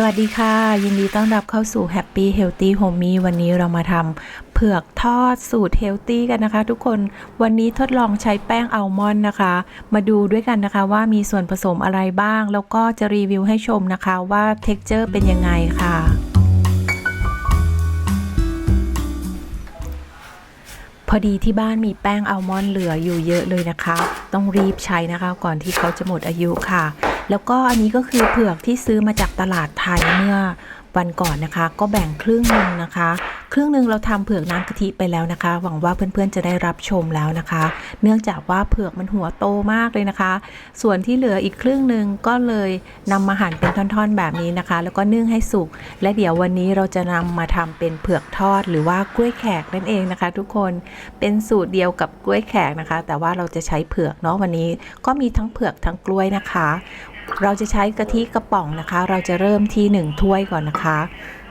สวัสดีค่ะ ยินดีต้อนรับเข้าสู่ Happy Healthy Homey วันนี้เรามาทำเผือกทอดสูตร Healthy กันนะคะ ทุกคนวันนี้ทดลองใช้แป้งอัลมอนด์นะคะ มาดูด้วยกันนะคะว่ามีส่วนผสมอะไรบ้าง แล้วก็จะรีวิวให้ชมนะคะว่า Texture เป็นยังไงค่ะพอดีที่บ้านมีแป้งอัลมอนด์เหลืออยู่เยอะเลยนะคะ ต้องรีบใช้นะคะ ก่อนที่เขาจะหมดอายุค่ะ แล้วก็อันนี้ก็คือเผือกที่ซื้อมาจากตลาดไทยเมื่อวันก่อนนะคะ ก็แบ่งครึ่งหนึ่งนะคะ ครึ่งหนึ่งเราทำเผือกน้ำกะทิไปแล้วนะคะ หวังว่าเพื่อนๆจะได้รับชมแล้วนะคะ เนื่องจากว่าเผือกมันหัวโตมากเลยนะคะ ส่วนที่เหลืออีกครึ่งหนึ่งก็เลยนำมาหั่นเป็นท่อนๆแบบนี้นะคะ แล้วก็นึ่งให้สุก และเดี๋ยววันนี้เราจะนำมาทำเป็นเผือกทอด หรือว่ากล้วยแขกนั่นเองนะคะ ทุกคนเป็นสูตรเดียวกับกล้วยแขกนะคะ แต่ว่าเราจะใช้เผือกเนาะวันนี้ก็มีทั้งเผือกทั้งกล้วยนะคะ เราจะใช้กะทิกระป๋องนะคะ เราจะเริ่มที่ 1 ถ้วยก่อนนะคะ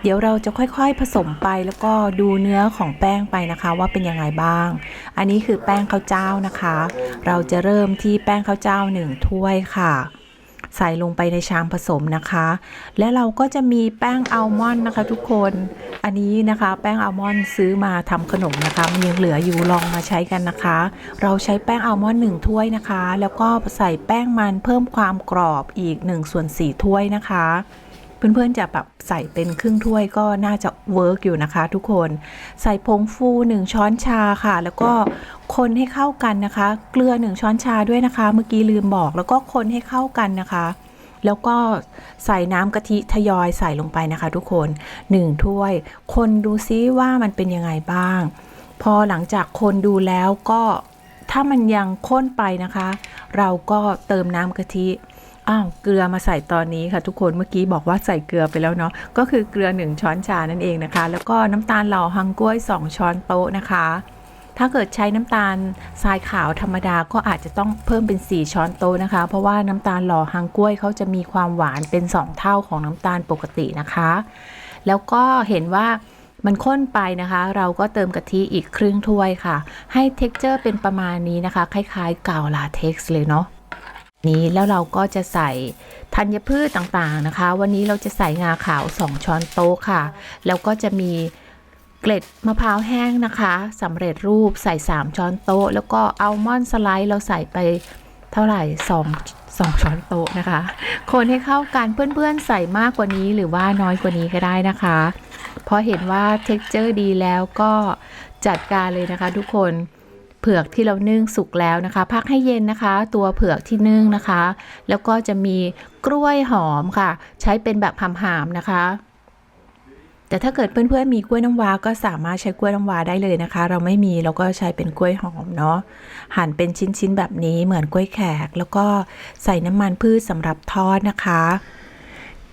เดี๋ยวเราจะค่อยๆผสมไปแล้วก็ดูเนื้อของแป้งไปนะคะ ว่าเป็นยังไงบ้าง อันนี้คือแป้งข้าวเจ้านะคะ เราจะเริ่มที่แป้งข้าวเจ้า1ถ้วยค่ะ ใส่ลงไปในชามผสมนะคะ และเราก็จะมีแป้งอัลมอนด์นะคะ ทุกคน อันนี้นะคะแป้งอัลมอนด์ซื้อมาทำขนมนะคะมันยังเหลืออยู่ลองมาใช้กันนะคะ เราใช้แป้งอัลมอนด์1ถ้วยนะคะ แล้วก็ใส่แป้งมันเพิ่มความกรอบอีก1ส่วน4ถ้วยนะคะ เพื่อนๆจะแบบใส่เป็นครึ่งถ้วยก็น่าจะเวิร์กอยู่นะคะ ทุกคนใส่ผงฟู1ช้อนชาค่ะ แล้วก็คนให้เข้ากันนะคะ เกลือ1ช้อนชาด้วยนะคะ เมื่อกี้ลืมบอกแล้วก็คนให้เข้ากันนะคะแล้วก็ใส่น้ำกะทิทยอยใส่ลงไปนะคะ ทุกคน1ถ้วย คนดูซิว่ามันเป็นยังไงบ้าง พอหลังจากคนดูแล้วก็ถ้ามันยังข้นไปนะคะ เราก็เติมน้ำกะทิ อ้าวเกลือมาใส่ตอนนี้ค่ะทุกคนเมื่อกี้บอกว่าใส่เกลือไปแล้วเนาะก็คือเกลือ 1 ช้อนชานั่นเองนะคะ แล้วก็น้ำตาลเหล่าฮังกล้วย 2 ช้อนโต๊ะนะคะ ถ้าเกิดใช้น้ำตาลทรายขาวธรรมดาก็อาจจะต้องเพิ่มเป็น 4 ช้อนโต๊ะนะคะ เพราะว่าน้ำตาลหล่อฮังกล้วยเขาจะมีความหวานเป็น 2 เท่าของน้ำตาลปกตินะคะ แล้วก็เห็นว่ามันข้นไปนะคะ เราก็เติมกะทิอีกครึ่งถ้วยค่ะ ให้เท็กเจอร์เป็นประมาณนี้นะคะ คล้ายๆกาวลาเท็กซ์เลยเนาะ นี้แล้วเราก็จะใส่ธัญพืชต่างๆนะคะ วันนี้เราจะใส่งาขาว 2 ช้อนโต๊ะค่ะ แล้วก็จะมีเกล็ดมะพร้าวแห้งนะคะสำเร็จรูปใส่ 3 ช้อนโต๊ะ แล้วก็อัลมอนด์สไลด์เราใส่ไปเท่าไหร่2 2ช้อนโต๊ะนะคะ คนให้เข้ากันเพื่อนๆใส่มากกว่านี้หรือว่าน้อยกว่านี้ก็ได้นะคะเพราะเห็นว่าเท็กเจอร์ดีแล้วก็จัดการเลยนะคะทุกคน เผือกที่เรานึ่งสุกแล้วนะคะ พักให้เย็นนะคะ ตัวเผือกที่นึ่งนะคะ แล้วก็จะมีกล้วยหอมค่ะ ใช้เป็นแบบหามๆนะคะแต่ถ้าเกิดเพื่อนๆมีกล้วยน้ำว้าก็สามารถใช้กล้วยน้ำว้าได้เลยนะคะ เราไม่มีเราก็ใช้เป็นกล้วยหอมเนาะหั่นเป็นชิ้นๆแบบนี้เหมือนกล้วยแขก แล้วก็ใส่น้ำมันพืชสำหรับทอดนะคะ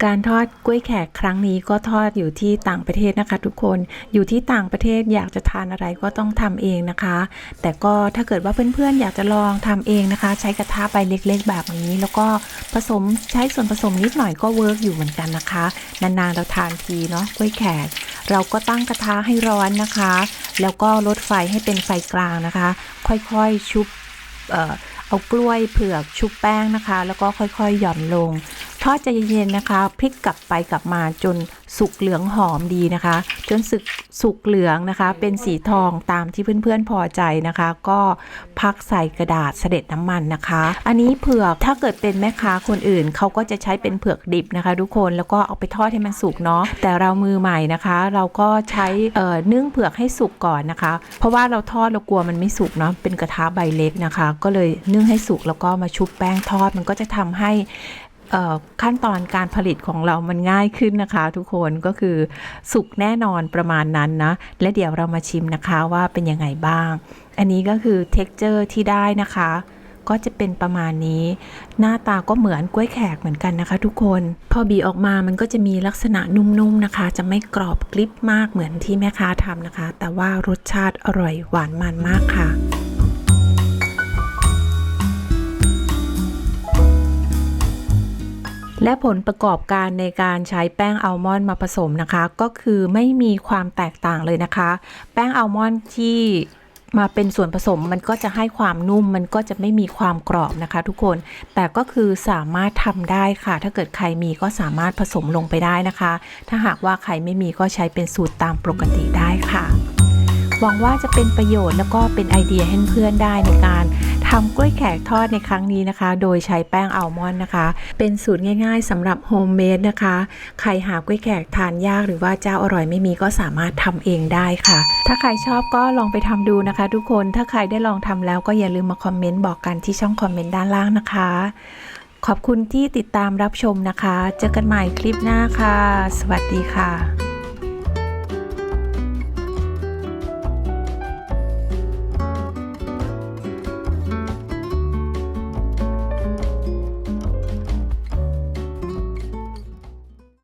การทอดกล้วยแขกครั้งนี้ก็ทอดอยู่ที่ต่างประเทศนะคะ ทุกคนอยู่ที่ต่างประเทศอยากจะทานอะไรก็ต้องทำเองนะคะ แต่ก็ถ้าเกิดว่าเพื่อนๆอยากจะลองทำเองนะคะ ใช้กระทะใบเล็กๆ แบบนี้ แล้วก็ผสมใช้ส่วนผสมนิดหน่อยก็เวิร์กอยู่เหมือนกันนะคะ นานๆเราทานทีเนาะกล้วยแขกเราก็ตั้งกระทะให้ร้อนนะคะ แล้วก็ลดไฟให้เป็นไฟกลางนะคะ ค่อยๆชุบเอ่อเอากล้วยเผือกชุบแป้งนะคะ แล้วก็ค่อยๆหย่อนลง ทอดใจเย็นๆนะคะพลิกกลับไปกลับมาจนสุกเหลืองหอมดีนะคะ จนสึกสุกเหลืองนะคะ เป็นสีทองตามที่เพื่อนๆพอใจนะคะ ก็พักใส่กระดาษเสด็จน้ำมันนะคะ อันนี้เผือกถ้าเกิดเป็นแม่ค้าคนอื่นเขาก็จะใช้เป็นเผือกดิบนะคะ ทุกคนแล้วก็เอาไปทอดให้มันสุกเนาะแต่เรามือใหม่นะคะ เราก็ใช้เอ่อนึ่งเผือกให้สุกก่อนนะคะ เพราะว่าเราทอดเรากลัวมันไม่สุกเนาะเป็นกระทะใบเล็กนะคะ ก็เลยนึ่งให้สุกแล้วก็มาชุบแป้งทอดมันก็จะทำให้ ขั้นตอนการผลิตของเรามันง่ายขึ้นนะคะ ทุกคนก็คือสุกแน่นอนประมาณนั้นนะ และเดี๋ยวเรามาชิมนะคะว่าเป็นยังไงบ้าง อันนี้ก็คือ t e x t อร์ที่ได้นะคะ ก็จะเป็นประมาณนี้ หน้าตาก็เหมือนกล้วยแขกเหมือนกันนะคะ ทุกคน พอบีออกมามันก็จะมีลักษณะนุ่มๆนะคะ จะไม่กรอบกริบมากเหมือนที่แม่ค้าทำนะคะ แต่ว่ารสชาติอร่อยหวานมันมากค่ะ และผลประกอบการในการใช้แป้งอัลมอนด์มาผสมนะคะ ก็คือไม่มีความแตกต่างเลยนะคะ แป้งอัลมอนด์ที่มาเป็นส่วนผสมมันก็จะให้ความนุ่มมันก็จะไม่มีความกรอบนะคะ ทุกคนแต่ก็คือสามารถทำได้ค่ะ ถ้าเกิดใครมีก็สามารถผสมลงไปได้นะคะ ถ้าหากว่าใครไม่มีก็ใช้เป็นสูตรตามปกติได้ค่ะ หวังว่าจะเป็นประโยชน์แล้วก็เป็นไอเดียให้เพื่อนได้ในการ ทำกล้วยแขกทอดในครั้งนี้นะคะ โดยใช้แป้งอัลมอนด์นะคะ เป็นสูตรง่ายๆสำหรับโฮมเมดนะคะ ใครหากล้วยแขกทานยากหรือว่าเจ้าอร่อยไม่มีก็สามารถทำเองได้ค่ะ ถ้าใครชอบก็ลองไปทำดูนะคะ ทุกคนถ้าใครได้ลองทำแล้วก็อย่าลืมมาคอมเมนต์บอกกันที่ช่องคอมเมนต์ด้านล่างนะคะ ขอบคุณที่ติดตามรับชมนะคะ เจอกันใหม่คลิปหน้าค่ะ สวัสดีค่ะ